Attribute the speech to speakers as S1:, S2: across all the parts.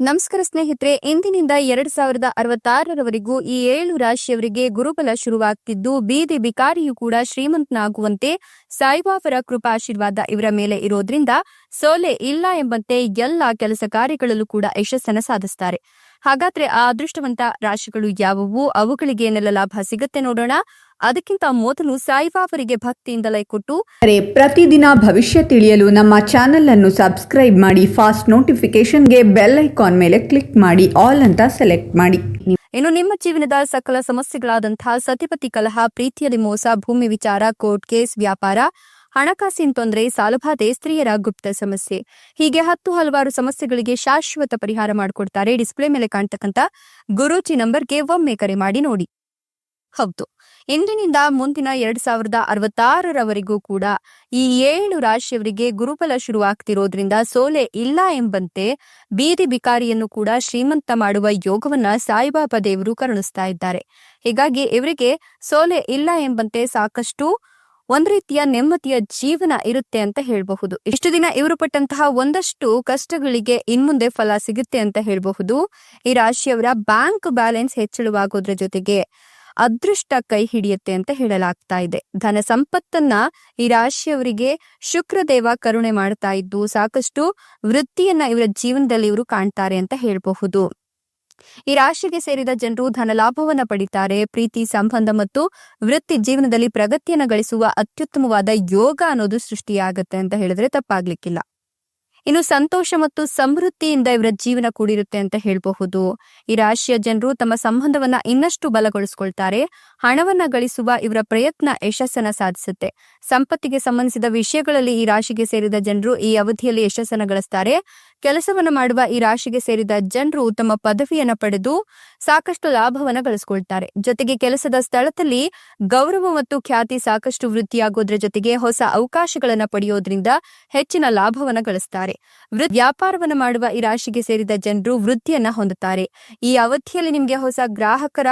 S1: ನಮಸ್ಕಾರ ಸ್ನೇಹಿತರೆ, ಇಂದಿನಿಂದ ಎರಡ್ ಸಾವಿರದ ಅರವತ್ತಾರರವರೆಗೂ ಈ ಏಳು ರಾಶಿಯವರಿಗೆ ಗುರುಬಲ ಶುರುವಾಗ್ತಿದ್ದು, ಬೀದಿ ಬಿಕಾರಿಯು ಕೂಡ ಶ್ರೀಮಂತನಾಗುವಂತೆ ಸಾಯಿಬಾಬರ ಕೃಪಾಶೀರ್ವಾದ ಇವರ ಮೇಲೆ ಇರೋದ್ರಿಂದ ಸೋಲೆ ಇಲ್ಲ ಎಂಬಂತೆ ಎಲ್ಲ ಕೆಲಸ ಕಾರ್ಯಗಳಲ್ಲೂ ಕೂಡ ಯಶಸ್ಸನ್ನು ಸಾಧಿಸ್ತಾರೆ. ಹಾಗಾದ್ರೆ ಆ ಅದೃಷ್ಟವಂತ ರಾಶಿಗಳು ಯಾವುವು? ಅವುಗಳಿಗೆ ಏನೆಲ್ಲ ಲಾಭ ಸಿಗುತ್ತೆ ನೋಡೋಣ. ಅದಕ್ಕಿಂತ ಮೊದಲು ಸಾಯಿಬಾಬರಿಗೆ ಭಕ್ತಿಯಿಂದ ಲೈ ಕೊಟ್ಟು.
S2: ಪ್ರತಿದಿನ ಭವಿಷ್ಯ ತಿಳಿಯಲು ನಮ್ಮ ಚಾನೆಲ್ ಅನ್ನು ಸಬ್ಸ್ಕ್ರೈಬ್ ಮಾಡಿ ಫಾಸ್ಟ್ ನೋಟಿಫಿಕೇಶನ್ಗೆ ಬೆಲ್ ಐಕಾನ್ ಮೇಲೆ ಕ್ಲಿಕ್ ಮಾಡಿ ಆಲ್ ಅಂತ ಸೆಲೆಕ್ಟ್ ಮಾಡಿ.
S1: ಇನ್ನು ನಿಮ್ಮ ಜೀವನದ ಸಕಲ ಸಮಸ್ಯೆಗಳಾದಂತಹ ಸತಿಪತಿ ಕಲಹ ಪ್ರೀತಿಯಲ್ಲಿ ಮೋಸ ಭೂಮಿ ವಿಚಾರ ಕೋರ್ಟ್ ಕೇಸ್ ವ್ಯಾಪಾರ ಹಣಕಾಸಿನ ತೊಂದರೆ ಸಾಲಬಾಧೆ ಸ್ತ್ರೀಯರ ಗುಪ್ತ ಸಮಸ್ಯೆ. ಹೀಗೆ ಹತ್ತು ಹಲವಾರು ಸಮಸ್ಯೆಗಳಿಗೆ ಶಾಶ್ವತ ಪರಿಹಾರ ಮಾಡಿಕೊಡ್ತಾರೆ ಡಿಸ್ಪ್ಲೇ ಮೇಲೆ ಕಾಣ್ತಕ್ಕಂತ ಗುರೂಜಿ ನಂಬರ್ಗೆ ಒಮ್ಮೆ ಕರೆ ಮಾಡಿ ನೋಡಿ. ಹೌದು, ಇಂದಿನಿಂದ ಮುಂದಿನ ಎರಡ್ ಸಾವಿರದ ಅರವತ್ತಾರರವರೆಗೂ ಕೂಡ ಈ ಏಳು ರಾಶಿಯವರಿಗೆ ಗುರುಬಲ ಶುರುವಾಗ್ತಿರೋದ್ರಿಂದ ಸೋಲೆ ಇಲ್ಲ ಎಂಬಂತೆ ಬೀದಿ ಬಿಕಾರಿಯನ್ನು ಕೂಡ ಶ್ರೀಮಂತ ಮಾಡುವ ಯೋಗವನ್ನ ಸಾಯಿಬಾಬಾ ದೇವರು ಕರುಣಿಸ್ತಾ ಇದ್ದಾರೆ. ಹೀಗಾಗಿ ಇವರಿಗೆ ಸೋಲೆ ಇಲ್ಲ ಎಂಬಂತೆ ಸಾಕಷ್ಟು ಒಂದ್ ರೀತಿಯ ನೆಮ್ಮದಿಯ ಜೀವನ ಇರುತ್ತೆ ಅಂತ ಹೇಳಬಹುದು. ಇಷ್ಟು ದಿನ ಇವರು ಪಟ್ಟಂತಹ ಒಂದಷ್ಟು ಕಷ್ಟಗಳಿಗೆ ಇನ್ಮುಂದೆ ಫಲ ಸಿಗುತ್ತೆ ಅಂತ ಹೇಳಬಹುದು. ಈ ರಾಶಿಯವರ ಬ್ಯಾಂಕ್ ಬ್ಯಾಲೆನ್ಸ್ ಹೆಚ್ಚಳವಾಗೋದ್ರ ಜೊತೆಗೆ ಅದೃಷ್ಟ ಕೈ ಹಿಡಿಯುತ್ತೆ ಅಂತ ಹೇಳಲಾಗ್ತಾ ಇದೆ. ಧನ ಸಂಪತ್ತನ್ನ ಈ ರಾಶಿಯವರಿಗೆ ಶುಕ್ರದೇವ ಕರುಣೆ ಮಾಡ್ತಾ ಇದ್ದು ಸಾಕಷ್ಟು ವೃತ್ತಿಯನ್ನ ಇವರ ಜೀವನದಲ್ಲಿ ಇವರು ಕಾಣ್ತಾರೆ ಅಂತ ಹೇಳಬಹುದು. ಈ ರಾಶಿಗೆ ಸೇರಿದ ಜನರು ಧನಲಾಭವನ್ನು ಪಡಿತಾರೆ, ಪ್ರೀತಿ, ಸಂಬಂಧ ಮತ್ತು ವೃತ್ತಿ ಜೀವನದಲ್ಲಿ ಪ್ರಗತಿಯನ್ನು ಗಳಿಸುವ ಅತ್ಯುತ್ತಮವಾದ ಯೋಗ ಅನ್ನೋದು ಸೃಷ್ಟಿಯಾಗತ್ತೆ ಅಂತ ಹೇಳಿದ್ರೆ ತಪ್ಪಾಗ್ಲಿಕ್ಕಿಲ್ಲ. ಇನ್ನು ಸಂತೋಷ ಮತ್ತು ಸಮೃದ್ಧಿಯಿಂದ ಇವರ ಜೀವನ ಕೂಡಿರುತ್ತೆ ಅಂತ ಹೇಳಬಹುದು. ಈ ರಾಶಿಯ ಜನರು ತಮ್ಮ ಸಂಬಂಧವನ್ನ ಇನ್ನಷ್ಟು ಬಲಗೊಳಿಸ್ಕೊಳ್ತಾರೆ. ಹಣವನ್ನ ಗಳಿಸುವ ಇವರ ಪ್ರಯತ್ನ ಯಶಸ್ಸನ್ನ ಸಾಧಿಸುತ್ತೆ. ಸಂಪತ್ತಿಗೆ ಸಂಬಂಧಿಸಿದ ವಿಷಯಗಳಲ್ಲಿ ಈ ರಾಶಿಗೆ ಸೇರಿದ ಜನರು ಈ ಅವಧಿಯಲ್ಲಿ ಯಶಸ್ಸನ್ನ ಗಳಿಸ್ತಾರೆ. ಕೆಲಸವನ್ನ ಮಾಡುವ ಈ ರಾಶಿಗೆ ಸೇರಿದ ಜನರು ತಮ್ಮ ಪದವಿಯನ್ನ ಪಡೆದು ಸಾಕಷ್ಟು ಲಾಭವನ್ನ ಗಳಿಸ್ಕೊಳ್ತಾರೆ. ಜೊತೆಗೆ ಕೆಲಸದ ಸ್ಥಳದಲ್ಲಿ ಗೌರವ ಮತ್ತು ಖ್ಯಾತಿ ಸಾಕಷ್ಟು ವೃದ್ಧಿಯಾಗೋದ್ರ ಜೊತೆಗೆ ಹೊಸ ಅವಕಾಶಗಳನ್ನ ಪಡೆಯೋದ್ರಿಂದ ಹೆಚ್ಚಿನ ಲಾಭವನ್ನ ಗಳಿಸ್ತಾರೆ. ವೃತ್, ವ್ಯಾಪಾರವನ್ನು ಮಾಡುವ ಈ ರಾಶಿಗೆ ಸೇರಿದ ಜನರು ವೃದ್ಧಿಯನ್ನ ಹೊಂದುತ್ತಾರೆ. ಈ ಅವಧಿಯಲ್ಲಿ ನಿಮಗೆ ಹೊಸ ಗ್ರಾಹಕರ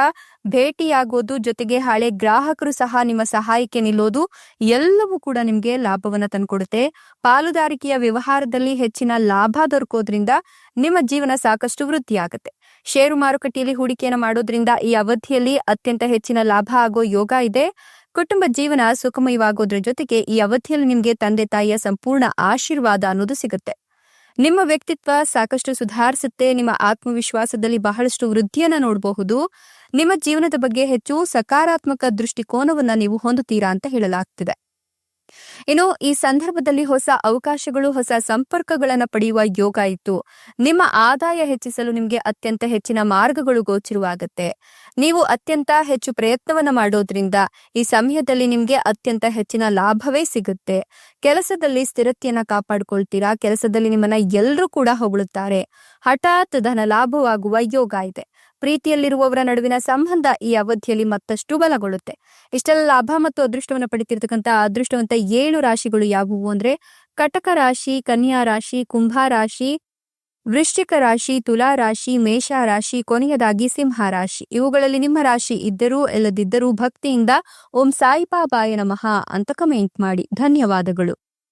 S1: ಭೇಟಿಯಾಗೋದು ಜೊತೆಗೆ ಹಳೆ ಗ್ರಾಹಕರು ಸಹ ನಿಮ್ಮ ಸಹಾಯಕ್ಕೆ ನಿಲ್ಲೋದು ಎಲ್ಲವೂ ಕೂಡ ನಿಮಗೆ ಲಾಭವನ್ನ ತಂದುಕೊಡುತ್ತೆ. ಪಾಲುದಾರಿಕೆಯ ವ್ಯವಹಾರದಲ್ಲಿ ಹೆಚ್ಚಿನ ಲಾಭ ದೊರಕೋದ್ರಿಂದ ನಿಮ್ಮ ಜೀವನ ಸಾಕಷ್ಟು ವೃದ್ಧಿಯಾಗುತ್ತೆ. ಷೇರು ಮಾರುಕಟ್ಟೆಯಲ್ಲಿ ಹೂಡಿಕೆಯನ್ನು ಮಾಡೋದ್ರಿಂದ ಈ ಅವಧಿಯಲ್ಲಿ ಅತ್ಯಂತ ಹೆಚ್ಚಿನ ಲಾಭ ಆಗೋ ಯೋಗ ಇದೆ. ಕುಟುಂಬ ಜೀವನ ಸುಖಮಯವಾಗೋದ್ರ ಜೊತೆಗೆ ಈ ಅವಧಿಯಲ್ಲಿ ನಿಮ್ಗೆ ತಂದೆ ತಾಯಿಯ ಸಂಪೂರ್ಣ ಆಶೀರ್ವಾದ ಅನ್ನೋದು ಸಿಗುತ್ತೆ. ನಿಮ್ಮ ವ್ಯಕ್ತಿತ್ವ ಸಾಕಷ್ಟು ಸುಧಾರಿಸುತ್ತೆ, ನಿಮ್ಮ ಆತ್ಮವಿಶ್ವಾಸದಲ್ಲಿ ಬಹಳಷ್ಟು ವೃದ್ಧಿಯನ್ನ ನೋಡಬಹುದು, ನಿಮ್ಮ ಜೀವನದ ಬಗ್ಗೆ ಹೆಚ್ಚು ಸಕಾರಾತ್ಮಕ ದೃಷ್ಟಿಕೋನವನ್ನ ನೀವು ಹೊಂದುತ್ತೀರಾ ಅಂತ ಹೇಳಲಾಗ್ತಿದೆ. ಇನ್ನು ಈ ಸಂದರ್ಭದಲ್ಲಿ ಹೊಸ ಅವಕಾಶಗಳು, ಹೊಸ ಸಂಪರ್ಕಗಳನ್ನು ಪಡೆಯುವ ಯೋಗ ಇತ್ತು. ನಿಮ್ಮ ಆದಾಯ ಹೆಚ್ಚಿಸಲು ನಿಮಗೆ ಅತ್ಯಂತ ಹೆಚ್ಚಿನ ಮಾರ್ಗಗಳು ಗೋಚರವಾಗುತ್ತೆ. ನೀವು ಅತ್ಯಂತ ಹೆಚ್ಚು ಪ್ರಯತ್ನವನ್ನ ಮಾಡೋದ್ರಿಂದ ಈ ಸಮಯದಲ್ಲಿ ನಿಮಗೆ ಅತ್ಯಂತ ಹೆಚ್ಚಿನ ಲಾಭವೇ ಸಿಗುತ್ತೆ. ಕೆಲಸದಲ್ಲಿ ಸ್ಥಿರತೆಯನ್ನ ಕಾಪಾಡ್ಕೊಳ್ತೀರಾ? ಕೆಲಸದಲ್ಲಿ ನಿಮ್ಮನ್ನ ಎಲ್ಲರೂ ಕೂಡ ಹೊಗಳುತ್ತಾರೆ. ಹಠಾತ್ ಧನ ಲಾಭವಾಗುವ ಯೋಗ ಇದೆ. ಪ್ರೀತಿಯಲ್ಲಿರುವವರ ನಡುವಿನ ಸಂಬಂಧ ಈ ಅವಧಿಯಲ್ಲಿ ಮತ್ತಷ್ಟು ಬಲಗೊಳ್ಳುತ್ತೆ. ಇಷ್ಟೆಲ್ಲ ಲಾಭ ಮತ್ತು ಅದೃಷ್ಟವನ್ನು ಪಡಿತಿರ್ತಕ್ಕಂಥ ಅದೃಷ್ಟವಂತ ಏಳು ರಾಶಿಗಳು ಯಾವುವು ಅಂದ್ರೆ ಕಟಕ ರಾಶಿ, ಕನ್ಯಾ ರಾಶಿ, ಕುಂಭ ರಾಶಿ, ವೃಶ್ಚಿಕ ರಾಶಿ, ತುಲಾ ರಾಶಿ, ಮೇಷ ರಾಶಿ, ಕೊನೆಯದಾಗಿ ಸಿಂಹ ರಾಶಿ. ಇವುಗಳಲ್ಲಿ ನಿಮ್ಮ ರಾಶಿ ಇದ್ದರೂ ಇಲ್ಲದಿದ್ದರೂ ಭಕ್ತಿಯಿಂದ ಓಂ ಸಾಯಿಬಾಬಾಯ ನಮಃ ಅಂತ ಕಮೆಂಟ್ ಮಾಡಿ. ಧನ್ಯವಾದಗಳು.